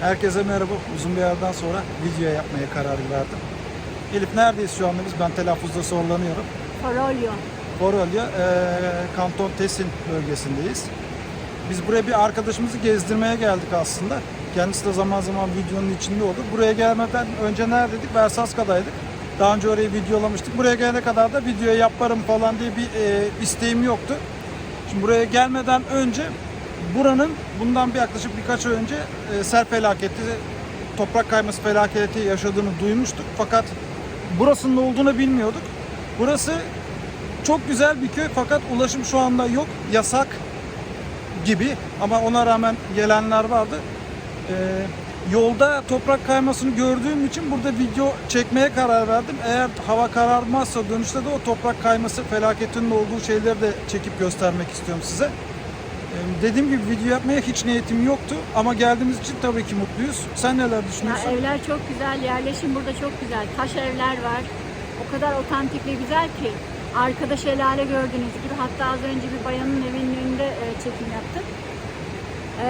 Herkese merhaba. Uzun bir yerden sonra video yapmaya karar verdim. Elif neredeyiz şu anda biz? Ben telaffuzda zorlanıyorum. Forolyo. Borolya, eee Kanton Tessin bölgesindeyiz. Biz buraya bir arkadaşımızı gezdirmeye geldik aslında. Kendisi de zaman zaman videonun içinde olur. Buraya gelmeden önce neredeydik? Versaska'daydık. Daha önce orayı videolamıştık. Buraya gelene kadar da video yaparım falan diye bir eee, isteğim yoktu. Şimdi buraya gelmeden önce buranın bundan bir yaklaşık birkaç ay önce e, sel felaketi, toprak kayması felaketi yaşadığını duymuştuk. Fakat burasının olduğunu bilmiyorduk. Burası çok güzel bir köy fakat ulaşım şu anda yok. Yasak gibi ama ona rağmen gelenler vardı. Ee, yolda toprak kaymasını gördüğüm için burada video çekmeye karar verdim. Eğer hava kararmazsa dönüşte de o toprak kayması felaketinin olduğu şeyleri de çekip göstermek istiyorum size. Dediğim gibi video yapmaya hiç niyetim yoktu ama geldiğimiz için tabii ki mutluyuz. Sen neler Ya düşünüyorsun? evler çok güzel, yerleşim burada çok güzel. Taş evler var. O kadar otantik ve güzel ki. Arkada şelale gördüğünüz gibi. Hatta az önce bir bayanın evinin önünde e, çekim yaptık. E,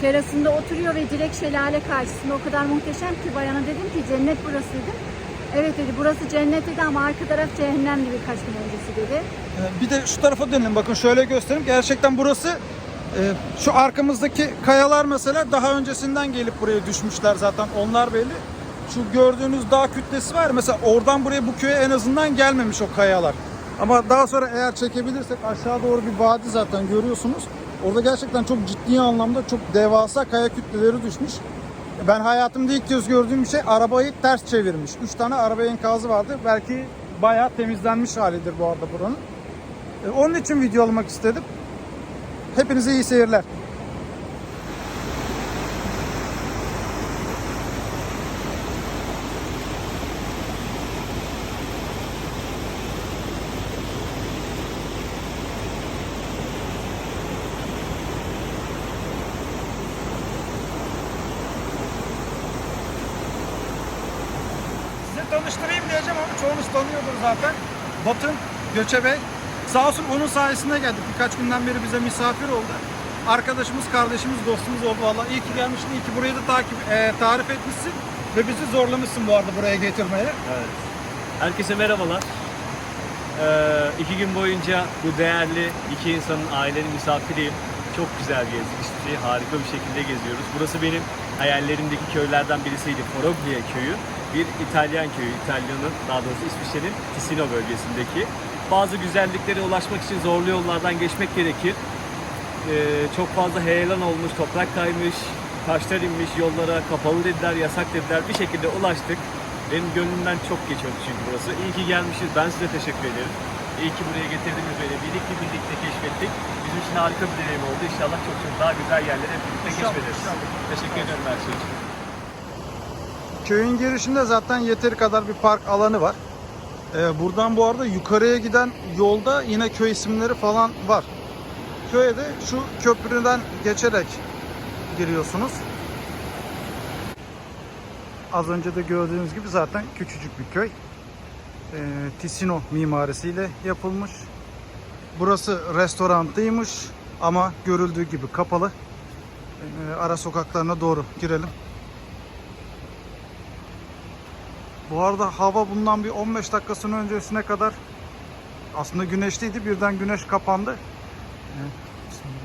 terasında oturuyor ve direkt şelale karşısında o kadar muhteşem ki bayana dedim ki cennet burası dedim. Evet dedi burası cennet dedi ama arka taraf cehennemdi birkaç gün öncesi dedi. Ee, Bir de şu tarafa dönelim bakın şöyle göstereyim. Gerçekten burası e, şu arkamızdaki kayalar mesela daha öncesinden gelip buraya düşmüşler zaten onlar belli. Şu gördüğünüz dağ kütlesi var mesela oradan buraya bu köye en azından gelmemiş o kayalar. Ama daha sonra eğer çekebilirsek aşağı doğru bir vadi zaten görüyorsunuz. Orada gerçekten çok ciddi anlamda çok devasa kaya kütleleri düşmüş. Ben hayatımda ilk kez gördüğüm bir şey arabayı ters çevirmiş. Üç tane araba enkazı vardı. Belki bayağı temizlenmiş halidir bu arada buranın. E, Onun için video almak istedim. Hepinize iyi seyirler. Tanıştırayım diyeceğim ama çoğunuz tanıyordur zaten. Batın Göçebe. Sağ olsun onun sayesinde geldik. Birkaç günden beri bize misafir oldu. Arkadaşımız, kardeşimiz, dostumuz oldu valla. İyi ki gelmişsin, iyi ki burayı da takip, e, tarif etmişsin. Ve bizi zorlamışsın bu arada buraya getirmeye. Evet. Herkese merhabalar. Ee, iki gün boyunca bu değerli iki insanın ailenin misafiriyim. Çok güzel gezdik işte. Harika bir şekilde geziyoruz. Burası benim hayallerimdeki köylerden birisiydi. Foroglia köyü. Bir İtalyan köyü. İtalya'nın daha doğrusu İsviçre'nin Ticino bölgesindeki. Bazı güzelliklere ulaşmak için zorlu yollardan geçmek gerekir. Ee, çok fazla heyelan olmuş, toprak kaymış, taşlar inmiş yollara, kapalı dediler, yasak dediler. Bir şekilde ulaştık. Benim gönlümden çok geçiyordu çünkü burası. İyi ki gelmişiz. Ben size teşekkür ederim. İyi ki buraya getirdiniz beni. Birlikte birlikte keşfettik. Bizim için harika bir deneyim oldu. İnşallah çok çok daha güzel yerlere hep birlikte keşfederiz. inşallah. Teşekkür ederim her şey için. Köyün girişinde zaten yeteri kadar bir park alanı var. Ee, buradan bu arada yukarıya giden yolda yine köy isimleri falan var. Köye de şu köprüden geçerek giriyorsunuz. Az önce de gördüğünüz gibi zaten küçücük bir köy. Ee, Ticino mimarisiyle yapılmış. Burası restorantıymış ama görüldüğü gibi kapalı. Ee, ara sokaklarına doğru girelim. Bu arada hava bundan bir 15 dakikasının öncesine kadar aslında güneşliydi. Birden güneş kapandı.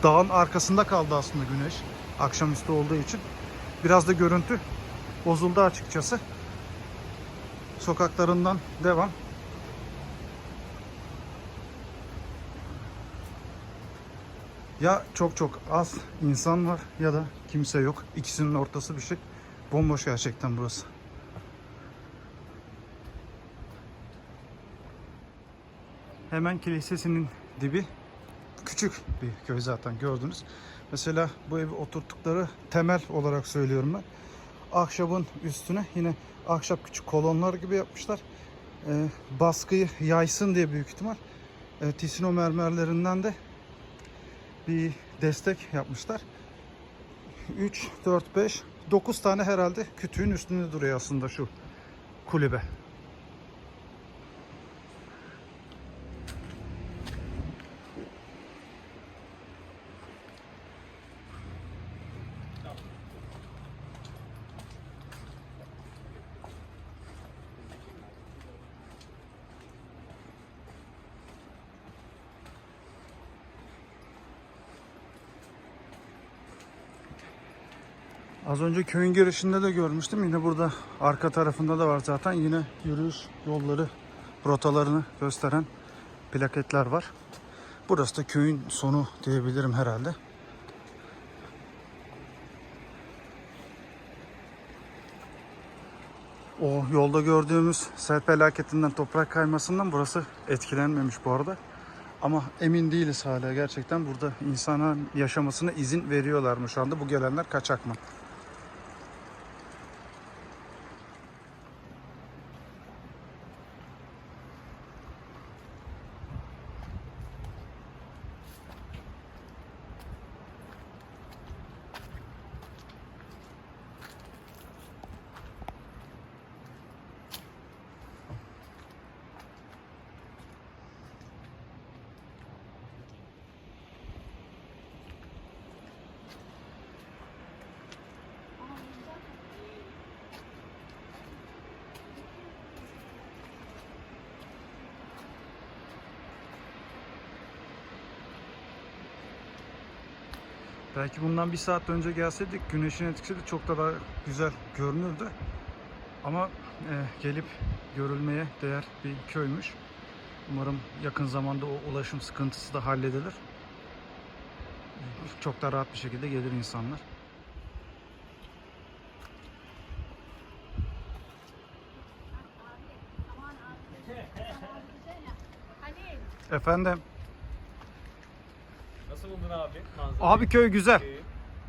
Dağın arkasında kaldı aslında güneş. Akşamüstü olduğu için. Biraz da görüntü bozuldu açıkçası. Sokaklarından devam. Ya çok çok az insan var ya da kimse yok. İkisinin ortası bir şey. Bomboş gerçekten burası. Hemen kilisesinin dibi küçük bir köy zaten gördünüz. Mesela bu evi oturttukları temel olarak söylüyorum ben. Ahşabın üstüne yine ahşap küçük kolonlar gibi yapmışlar. Ee, baskıyı yaysın diye büyük ihtimal. Ee, Tisino mermerlerinden de bir destek yapmışlar. 3, 4, 5, 9 tane herhalde kütüğün üstünde duruyor aslında şu kulübe. Az önce köyün girişinde de görmüştüm. Yine burada arka tarafında da var zaten. Yine yürüyüş yolları, rotalarını gösteren plaketler var. Burası da köyün sonu diyebilirim herhalde. O yolda gördüğümüz sel felaketinden, toprak kaymasından burası etkilenmemiş bu arada. Ama emin değiliz hala gerçekten burada insana yaşamasına izin veriyorlar mı şu anda bu gelenler kaçak mı? Belki bundan bir saat önce gelseydik güneşin etkisi de çok da daha güzel görünürdü. Ama e, gelip görülmeye değer bir köymüş. Umarım yakın zamanda o ulaşım sıkıntısı da halledilir. Çok da rahat bir şekilde gelir insanlar. Efendim. Buldun abi? Abi köy güzel. Köyü.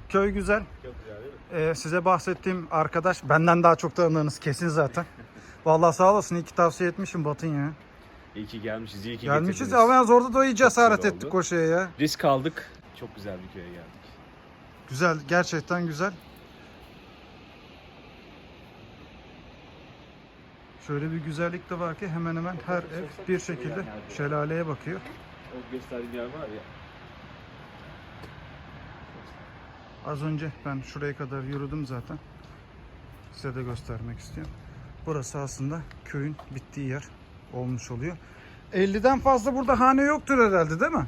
Köy güzel. Çok güzel değil mi? Ee, size bahsettiğim arkadaş benden daha çok tanıdığınız kesin zaten. Vallahi sağ olasın. İyi ki tavsiye etmişim Batın ya. İyi ki gelmişiz, iyi ki Gelmişiz getirdiniz. ama yalnız orada da iyi cesaret güzel ettik oldu. koşuya ya. Risk aldık. Çok güzel bir köye geldik. Güzel, gerçekten güzel. Şöyle bir güzellik de var ki hemen hemen her ev bir şekilde şelaleye bakıyor. O gösterdiğim yer var ya. Az önce ben şuraya kadar yürüdüm zaten. Size de göstermek istiyorum. Burası aslında köyün bittiği yer olmuş oluyor. 50'den fazla burada hane yoktur herhalde değil mi?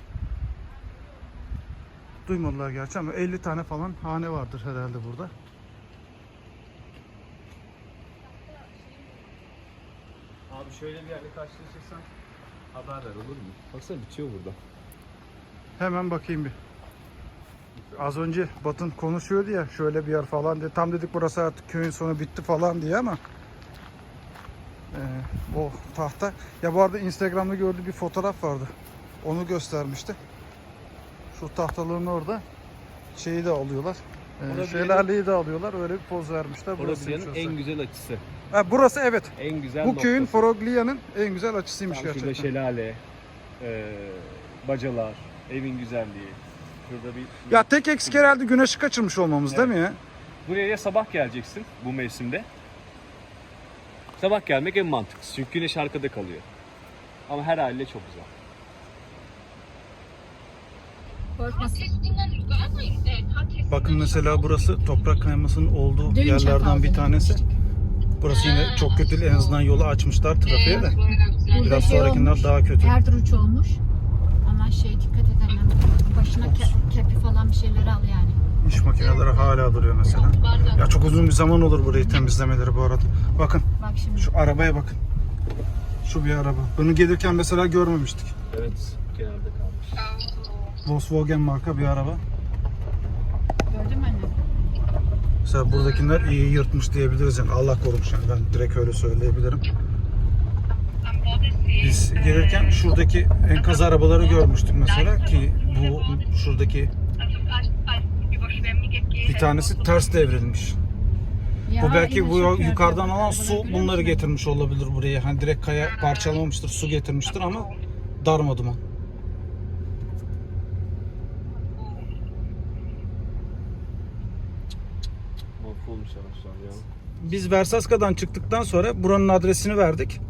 Duymadılar gerçi ama 50 tane falan hane vardır herhalde burada. Abi şöyle bir yerde karşılaşırsan haber ver olur mu? Baksana bitiyor burada. Hemen bakayım bir. Az önce Batın konuşuyordu ya şöyle bir yer falan diye. Tam dedik burası artık köyün sonu bitti falan diye ama Ee, o tahta. Ya bu arada Instagram'da gördüğü bir fotoğraf vardı. Onu göstermişti. Şu tahtaların orada şeyi de alıyorlar. Bir şelaleyi de alıyorlar. Öyle bir poz vermişler. Burası en güzel açısı. Ha, burası evet. En güzel Bu köyün noktası. Foroglia'nın en güzel açısıymış Tam şurada gerçekten. şelale, e, bacalar, evin güzelliği. Şurada bir... Ya tek eksik herhalde güneşi kaçırmış olmamız değil mi ya? Buraya ya sabah geleceksin bu mevsimde. Sabah gelmek en mantıklısı çünkü güneş arkada kalıyor. Ama her haliyle çok güzel. Bakın mesela burası toprak kaymasının olduğu Dün yerlerden bir tanesi. Burası yine çok kötü değil. En azından yolu açmışlar trafiğe de. Burada Biraz şey sonrakinden daha kötü. Erduruç olmuş. Ama şey. Başına ke- kepi falan bir şeyler al yani. İş makineleri hala duruyor mesela. Ya çok uzun bir zaman olur burayı temizlemeleri bu arada. Bakın Bak şimdi. şu arabaya bakın. Şu bir araba. Bunu gelirken mesela görmemiştik. Evet, kenarda kalmış. Volkswagen marka bir araba. Gördün mü anne? Mesela buradakiler iyi yırtmış diyebiliriz yani. Allah korumuş yani. Ben direkt öyle söyleyebilirim. Biz gelirken şuradaki enkaz arabaları görmüştük mesela ki bu şuradaki bir tanesi ters devrilmiş. Bu belki bu yukarıdan alan su bunları getirmiş olabilir buraya. Hani direkt kaya parçalamamıştır, su getirmiştir ama darma duman. Biz Versaska'dan çıktıktan sonra buranın adresini verdik.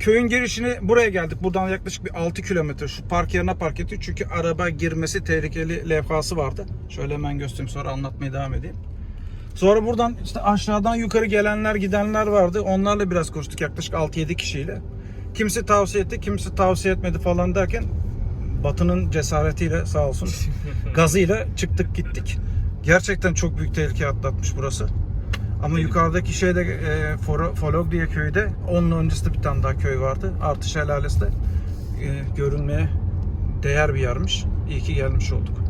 Köyün girişine buraya geldik. Buradan yaklaşık bir 6 kilometre. Şu park yerine park ettik. Çünkü araba girmesi tehlikeli levhası vardı. Şöyle hemen göstereyim sonra anlatmaya devam edeyim. Sonra buradan işte aşağıdan yukarı gelenler gidenler vardı. Onlarla biraz konuştuk yaklaşık 6-7 kişiyle. Kimisi tavsiye etti, kimisi tavsiye etmedi falan derken Batı'nın cesaretiyle sağ olsun gazıyla çıktık gittik. Gerçekten çok büyük tehlike atlatmış burası. Ama yukarıdaki şeyde e, Foro- Folog diye köyde onun öncesinde bir tane daha köy vardı. Artı Şelalesi de e, görünmeye değer bir yermiş. İyi ki gelmiş olduk.